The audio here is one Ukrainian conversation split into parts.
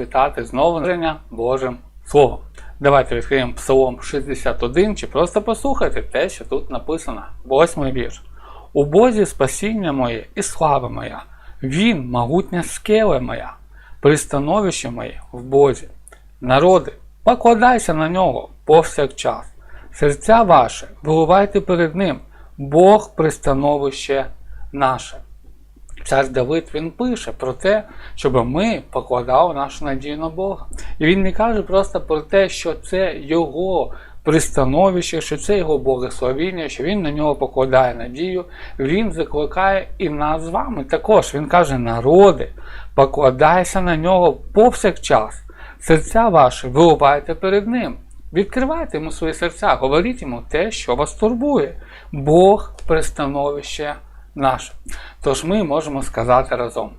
вітати знову народження Божим Словом. Давайте відкриємо Псалом 61 чи просто послухайте те, що тут написано. Восьмий вірш. У Бозі спасіння моє і слава моя, Він могутня скеля моя, пристановище моє в Бозі. Народи, покладайся на нього повсякчас. Серця ваше, виливайте перед Ним, Бог пристановище наше. Цар Давид він пише про те, щоб ми покладали нашу надію на Бога. І він не каже просто про те, що це його пристановище, що це його благословіння, що він на нього покладає надію. Він закликає і нас з вами також. Він каже: народи, покладайся на нього повсякчас. Серця ваші виливайте перед ним. Відкривайте йому свої серця, говоріть йому те, що вас турбує. Бог пристановище наше. Тож ми можемо сказати разом: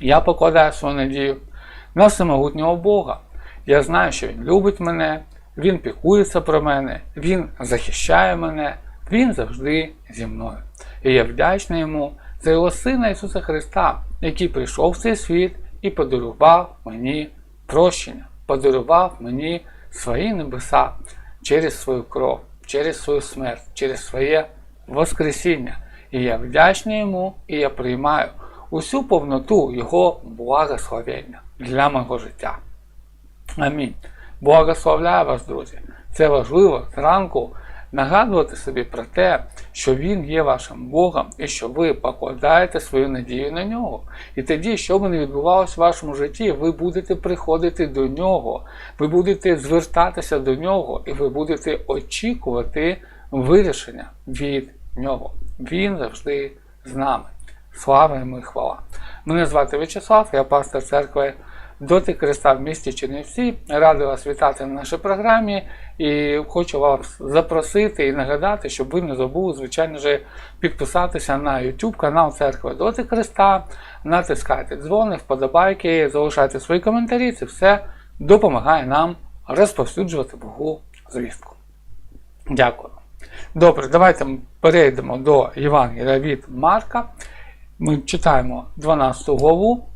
Я покладаю свою надію на всемогутнього Бога. Я знаю, що Він любить мене, Він піклується про мене, Він захищає мене, Він завжди зі мною. І я вдячний йому за його Сина Ісуса Христа, який прийшов в цей світ і подарував мені прощення, подарував мені свої небеса через свою кров, через свою смерть, через своє Воскресіння. І я вдячний йому, і я приймаю усю повноту Його благословення для мого життя. Амінь. Благословляю вас, друзі. Це важливо зранку нагадувати собі про те, що Він є вашим Богом і що ви покладаєте свою надію на нього. І тоді, що би не відбувалося в вашому житті, ви будете приходити до нього, ви будете звертатися до нього, і ви будете очікувати вирішення від нього. Він завжди з нами. Слава йому і хвала. Мене звати В'ячеслав, я пастор церкви Доти Христа в місті Чернівці. Радий вас вітати на нашій програмі і хочу вас запросити і нагадати, щоб ви не забули, звичайно ж, підписатися на YouTube канал Церкви Доти Христа, натискайте дзвони, вподобайки, залишайте свої коментарі. Це все допомагає нам розповсюджувати Богу звістку. Дякую. Добре, давайте перейдемо до Євангелія від Марка. Ми читаємо 12 главу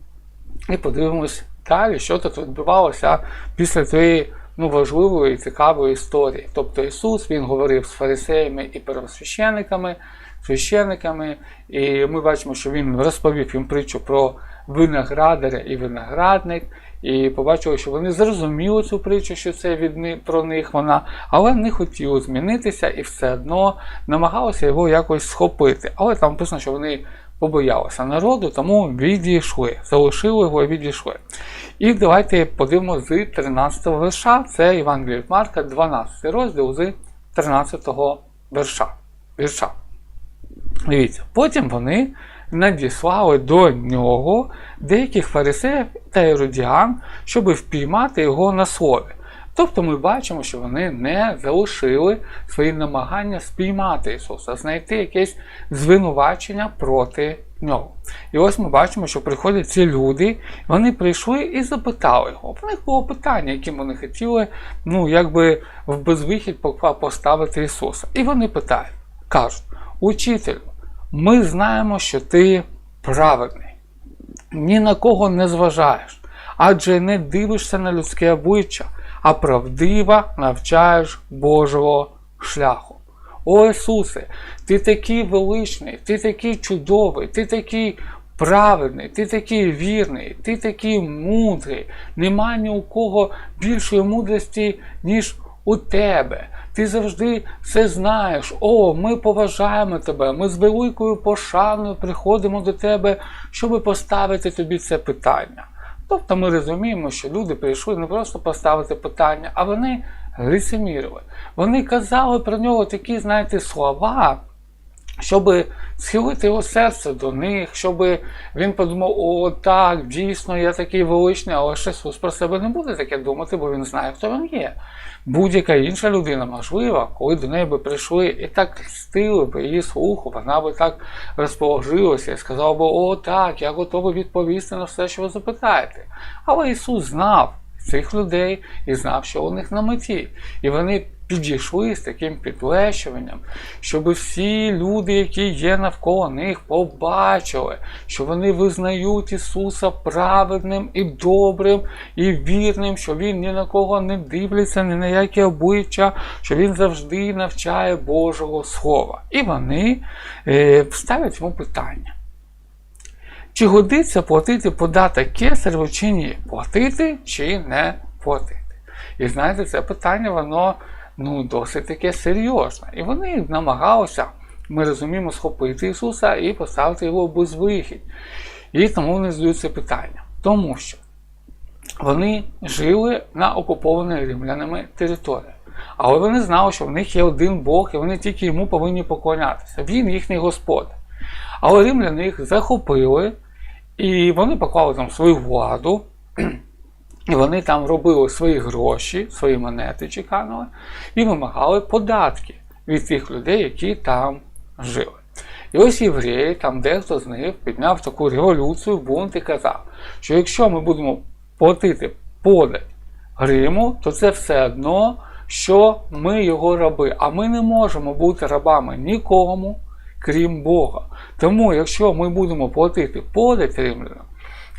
і подивимось далі, що тут відбувалося після цієї ну, важливої і цікавої історії. Тобто Ісус Він говорив з фарисеями і первосвященниками, священниками, і ми бачимо, що Він розповів їм притчу про виноградаря і виноградник. І побачили, що вони зрозуміли цю притчу, що це від про них вона, але не хотіли змінитися і все одно намагалися його якось схопити. Але там написано, що вони побоялися народу, тому відійшли, залишили його і відійшли. І давайте подивимося з 13 го верша, це Євангелія від Марка, 12 розділ з 13 верша. вірша. Дивіться, потім вони надіслали до нього деяких фарисеїв та іродіан, щоб впіймати його на слові. Тобто ми бачимо, що вони не залишили свої намагання спіймати Ісуса, знайти якесь звинувачення проти нього. І ось ми бачимо, що приходять ці люди, вони прийшли і запитали його. В них було питання, яким вони хотіли ну, якби в безвихідь поставити Ісуса. І вони питають, кажуть, учителю, ми знаємо, що ти праведний, ні на кого не зважаєш, адже не дивишся на людське обличчя, а правдиво навчаєш Божого шляху. О Ісусе, ти такий величний, ти такий чудовий, ти такий праведний, ти такий вірний, ти такий мудрий. Нема ні у кого більшої мудрості, ніж у тебе. Ти завжди все знаєш. О, ми поважаємо тебе. Ми з великою пошаною приходимо до тебе, щоб поставити тобі це питання. Тобто ми розуміємо, що люди прийшли не просто поставити питання, а вони лицемірили. Вони казали про нього такі, знаєте, слова, щоб схилити його серце до них, щоб він подумав, о, так, дійсно, я такий величний, але ж Ісус про себе не буде таке думати, бо він знає, хто він є. Будь-яка інша людина, можливо, коли до неї би прийшли і так стили б її слуху, вона би так розположилася і сказала би, о, так, я готовий відповісти на все, що ви запитаєте. Але Ісус знав цих людей і знав, що у них на меті. І вони підійшли з таким підлещуванням, щоб всі люди, які є навколо них, побачили, що вони визнають Ісуса праведним і добрим і вірним, що Він ні на кого не дивиться, ні на яке обличчя, що Він завжди навчає Божого Слова. І вони е, ставлять йому питання. Чи годиться платити податок кесареву чи ні? Платити чи не платити? І знаєте, це питання, воно ну, досить таке серйозне. І вони намагалися, ми розуміємо, схопити Ісуса і поставити його в безвихідь. І тому вони задають це питання. Тому що вони жили на окупованій римлянами території. Але вони знали, що в них є один Бог, і вони тільки йому повинні поклонятися. Він їхній господар. Але римляни їх захопили, і вони поклали там свою владу, вони там робили свої гроші, свої монети чеканили, і вимагали податки від тих людей, які там жили. І ось євреї, там дехто з них підняв таку революцію, бунт і казав, що якщо ми будемо платити подать Риму, то це все одно, що ми його раби. А ми не можемо бути рабами нікому, крім Бога. Тому, якщо ми будемо платити подать римлянам,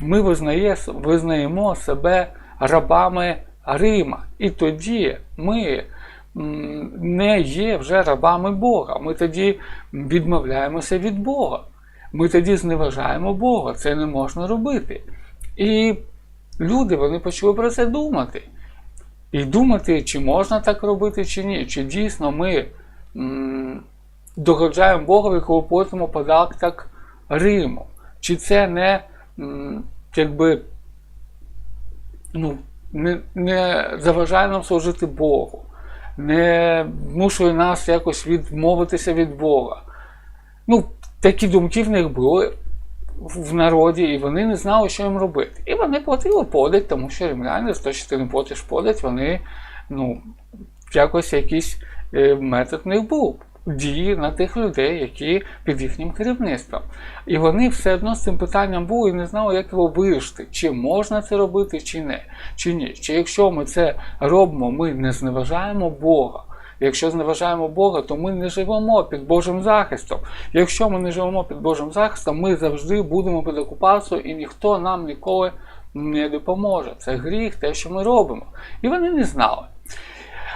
ми визнає, визнаємо себе рабами Рима. І тоді ми не є вже рабами Бога. Ми тоді відмовляємося від Бога. Ми тоді зневажаємо Бога. Це не можна робити. І люди вони почали про це думати. І думати, чи можна так робити, чи ні. Чи дійсно ми догоджаємо Богові, коли платимо податок Риму. Чи це не якби ну, не, не заважає нам служити Богу, не змушує нас якось відмовитися від Бога. Ну, такі думки в них були в народі, і вони не знали, що їм робити. І вони платили подать, тому що римляни, ти не платиш подать, вони ну, якось якийсь е, метод них був. Дії на тих людей, які під їхнім керівництвом. І вони все одно з цим питанням були і не знали, як його вирішити, чи можна це робити, чи не. Чи ні. Чи якщо ми це робимо, ми не зневажаємо Бога. Якщо зневажаємо Бога, то ми не живемо під Божим захистом. Якщо ми не живемо під Божим захистом, ми завжди будемо під окупацією і ніхто нам ніколи не допоможе. Це гріх, те, що ми робимо. І вони не знали.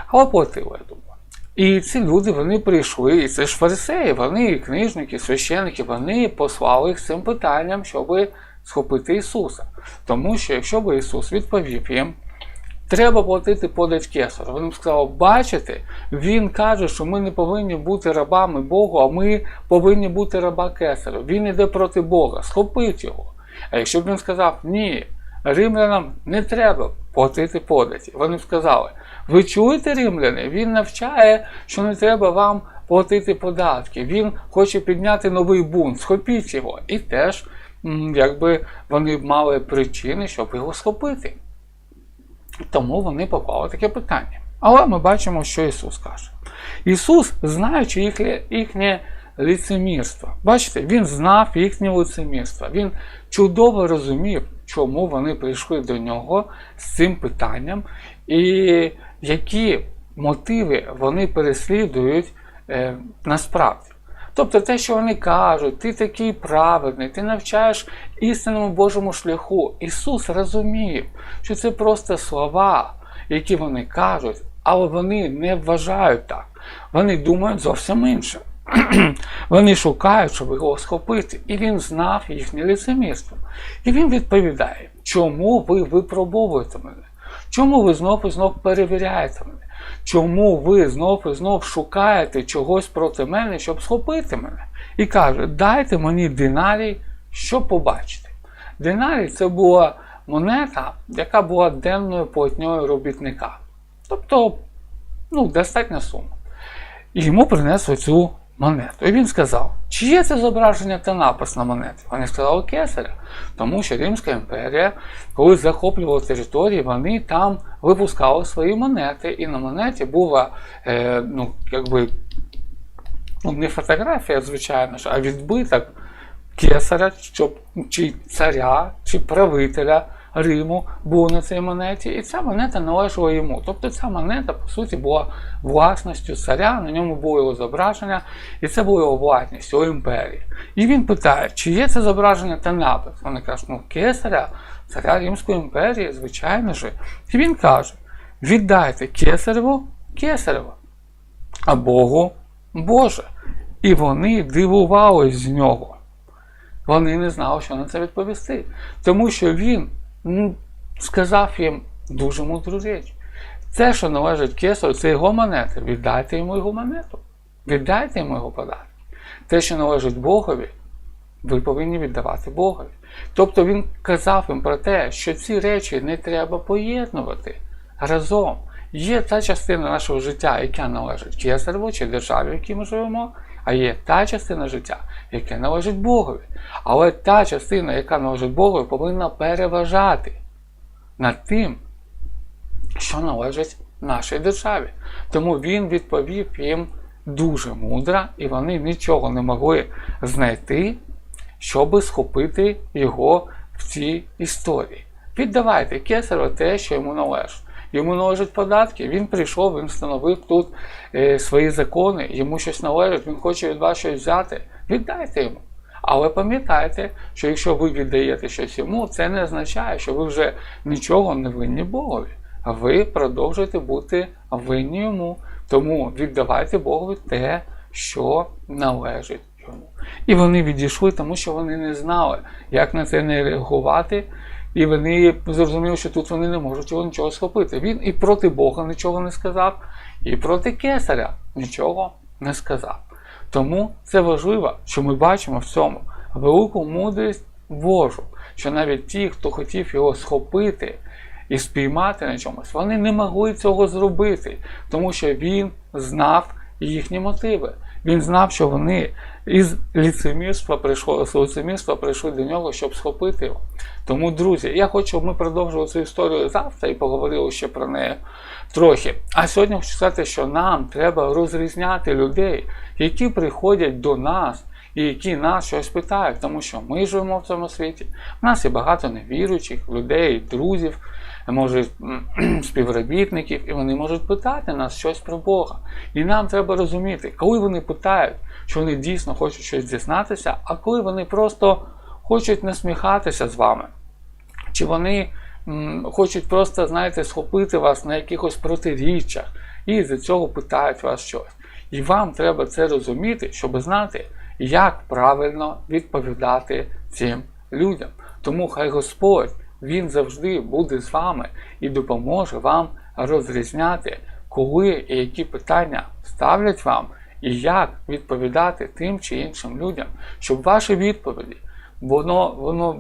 Але платили, я думаю. І ці люди вони прийшли, і це ж фарисеї, вони, книжники, священники, вони послали їх цим питанням, щоб схопити Ісуса. Тому що якщо б Ісус відповів їм, треба платити подать кесару. Вони б сказали, бачите, він каже, що ми не повинні бути рабами Богу, а ми повинні бути раба кесарю. Він іде проти Бога, схопить його. А якщо б він сказав, ні, римлянам не треба платити податі, вони сказали, ви чуєте римляни? Він навчає, що не треба вам платити податки. Він хоче підняти новий бунт, схопіть його. І теж, якби вони мали причини, щоб його схопити. Тому вони попали в таке питання. Але ми бачимо, що Ісус каже. Ісус, знаючи їхнє, їхнє лицемірство, бачите, Він знав їхнє лицемірство. Він чудово розумів, чому вони прийшли до нього з цим питанням, і які мотиви вони переслідують е, насправді. Тобто те, що вони кажуть, ти такий праведний, ти навчаєш істинному Божому шляху. Ісус розумів, що це просто слова, які вони кажуть, але вони не вважають так. Вони думають зовсім інше. Вони шукають, щоб його схопити. І він знав їхнє лицемірство. І він відповідає, чому ви випробовуєте мене? Чому ви знов і знов перевіряєте мене? Чому ви знов і знов шукаєте чогось проти мене, щоб схопити мене? І каже, дайте мені динарій, щоб побачити. Динарій це була монета, яка була денною платньою робітника. Тобто, ну, достатня сума. І йому принесли цю монету. І він сказав, чи є це зображення та напис на монеті? Вони сказали кесаря, тому що Римська імперія, коли захоплювала території, вони там випускали свої монети, і на монеті була е, ну, якби, ну, не фотографія, звичайно а відбиток кесаря, чи царя, чи правителя Риму був на цій монеті, і ця монета належала йому. Тобто ця монета, по суті, була власністю царя, на ньому було його зображення, і це була його власність, його імперії. І він питає, чи є це зображення та напис? Вони кажуть, ну кесаря, царя Римської імперії, звичайно ж. І він каже: віддайте кесареву кесарево, а Богу Боже. І вони дивувались з нього. Вони не знали, що на це відповісти. Тому що він сказав їм дуже мудру річ. Це, що належить кесарю, це його монети. Віддайте йому його монету. Віддайте йому його подарок. Те, що належить Богові, ви повинні віддавати Богові. Тобто він казав їм про те, що ці речі не треба поєднувати разом. Є та частина нашого життя, яка належить кесареву чи державі, в якій ми живемо, а є та частина життя, яка належить Богові. Але та частина, яка належить Богові, повинна переважати над тим, що належить нашій державі. Тому він відповів їм дуже мудро, і вони нічого не могли знайти, щоб схопити його в цій історії. Віддавайте кесарю те, що йому належить. Йому належать податки, він прийшов, він встановив тут е, свої закони, йому щось належить, він хоче від вас щось взяти. Віддайте йому. Але пам'ятайте, що якщо ви віддаєте щось йому, це не означає, що ви вже нічого не винні Богові. Ви продовжуєте бути винні йому. Тому віддавайте Богові те, що належить йому. І вони відійшли, тому що вони не знали, як на це не реагувати. І вони зрозуміли, що тут вони не можуть його нічого схопити. Він і проти Бога нічого не сказав, і проти кесаря нічого не сказав. Тому це важливо, що ми бачимо в цьому велику мудрість Божу, що навіть ті, хто хотів його схопити і спіймати на чомусь, вони не могли цього зробити, тому що він знав їхні мотиви. Він знав, що вони із ліцемірства прийшло, з лицемірства прийшли до нього, щоб схопити його. Тому, друзі, я хочу, щоб ми продовжили цю історію завтра і поговорили ще про неї трохи. А сьогодні хочу сказати, що нам треба розрізняти людей, які приходять до нас і які нас щось питають, тому що ми живемо в цьому світі. У нас є багато невіруючих людей, друзів, може співробітників, і вони можуть питати нас щось про Бога. І нам треба розуміти, коли вони питають, що вони дійсно хочуть щось дізнатися, а коли вони просто хочуть насміхатися з вами. Чи вони м, хочуть просто, знаєте, схопити вас на якихось протиріччях і з цього питають вас щось. І вам треба це розуміти, щоб знати, як правильно відповідати цим людям. Тому хай Господь Він завжди буде з вами і допоможе вам розрізняти, коли і які питання ставлять вам, і як відповідати тим чи іншим людям, щоб ваші відповіді воно воно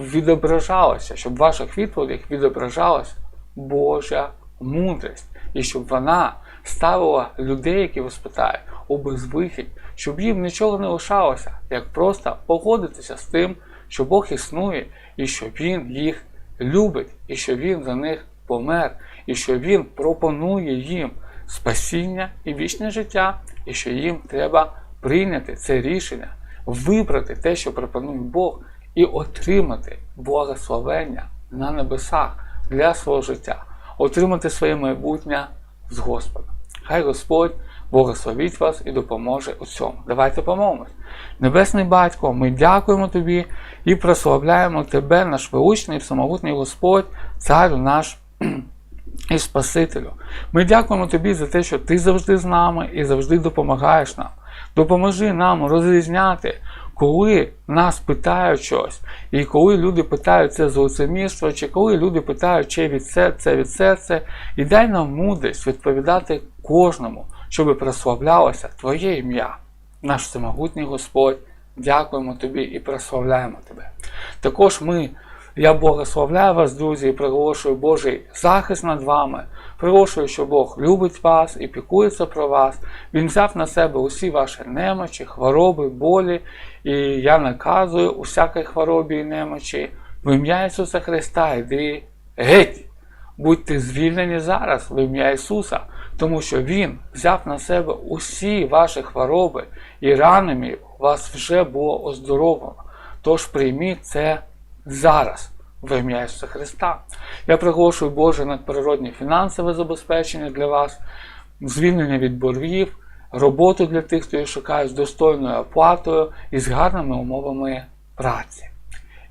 відображалося, щоб в ваших відповідях відображалася Божа мудрість, і щоб вона ставила людей, які вас питають, у безвихідь, щоб їм нічого не лишалося, як просто погодитися з тим, що Бог існує, і що Він їх любить, і що Він за них помер, і що Він пропонує їм спасіння і вічне життя, і що їм треба прийняти це рішення вибрати те, що пропонує Бог, і отримати благословення на небесах для свого життя, отримати своє майбутнє з Господом. Хай Господь благословить вас і допоможе у цьому. Давайте помолимось. Небесний Батько, ми дякуємо Тобі і прославляємо Тебе, наш величний і всемогутній Господь, Царю наш. І Спасителю. Ми дякуємо Тобі за те, що Ти завжди з нами і завжди допомагаєш нам. Допоможи нам розрізняти, коли нас питають щось, і коли люди питають це з лицемірства, чи коли люди питають, чи від це від серця, і дай нам мудрість відповідати кожному, щоб прославлялося Твоє ім'я, наш всемогутній Господь. Дякуємо Тобі і прославляємо Тебе. Також ми. Я благословляю вас, друзі, і приголошую Божий захист над вами. Приголошую, що Бог любить вас і пікується про вас. Він взяв на себе усі ваші немочі, хвороби, болі. І я наказую усякій хворобі і немочі. В ім'я Ісуса Христа йди геть. Будьте звільнені зараз в ім'я Ісуса, тому що Він взяв на себе усі ваші хвороби і ранами вас вже було оздоровлено. Тож прийміть це зараз в ім'я Ісуса Христа. Я приголошую Боже надприродні фінансове забезпечення для вас, звільнення від боргів, роботу для тих, хто її шукає з достойною оплатою і з гарними умовами праці.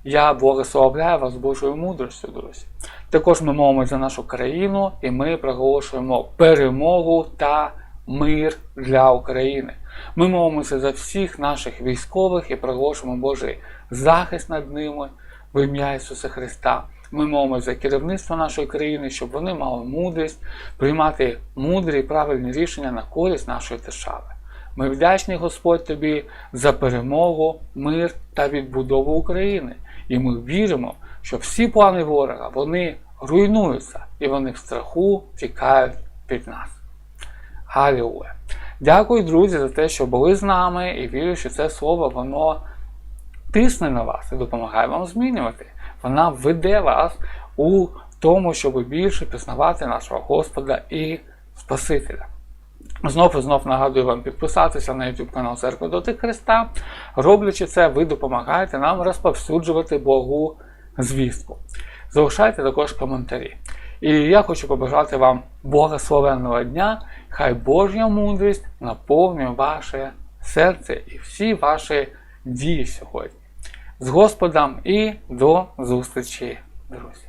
Я благословляю вас Божою мудростю, друзі. Також ми молимося за нашу країну і ми проголошуємо перемогу та мир для України. Ми молимося за всіх наших військових і проголошуємо Божий захист над ними в ім'я Ісуса Христа. Ми молимося за керівництво нашої країни, щоб вони мали мудрість приймати мудрі і правильні рішення на користь нашої держави. Ми вдячні Господь тобі за перемогу, мир та відбудову України. І ми віримо, що всі плани ворога вони руйнуються і вони в страху тікають від нас. Галілуя! Дякую, друзі, за те, що були з нами, і вірю, що це слово воно тисне на вас і допомагає вам змінювати. Вона веде вас у тому, щоб більше пізнавати нашого Господа і Спасителя. Знов і знов нагадую вам підписатися на YouTube канал Церкви Доти Христа. Роблячи це, ви допомагаєте нам розповсюджувати Богу звістку. Залишайте також коментарі. І я хочу побажати вам благословенного дня. Хай Божа мудрість наповнює ваше серце і всі ваші дії сьогодні. З Господом і до зустрічі, друзі!